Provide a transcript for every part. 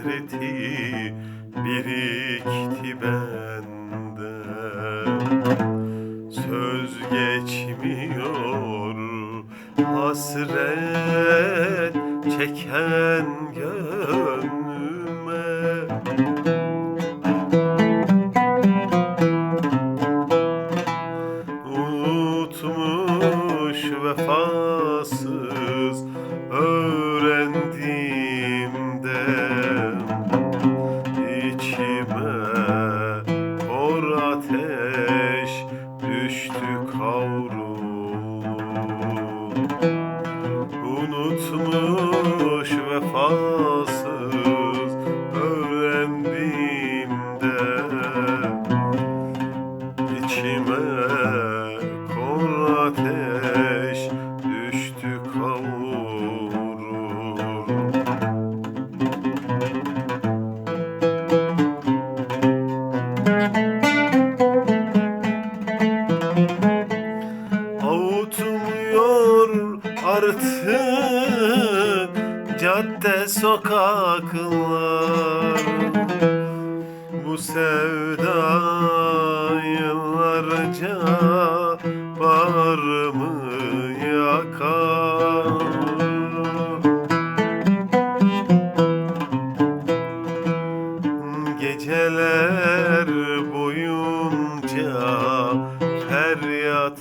hasreti birikti bende. Söz geçmiyor hasret çeken gönlüme. Unutmuş vefasız Avutmuyor artık cadde sokaklar. Bu sevda yıllarca bağrımı yakar. Geceler boyunca feryat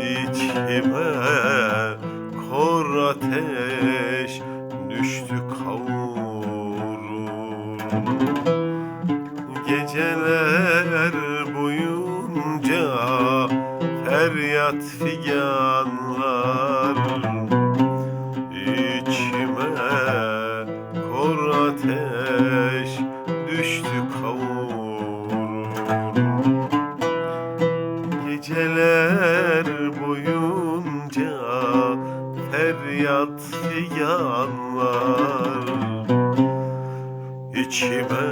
İçime kor ateş düştü kavurur. Geceler boyunca feryat figanlar İçime kor ateş düştü kavurur Geceler boyunca feryat figanlar İçime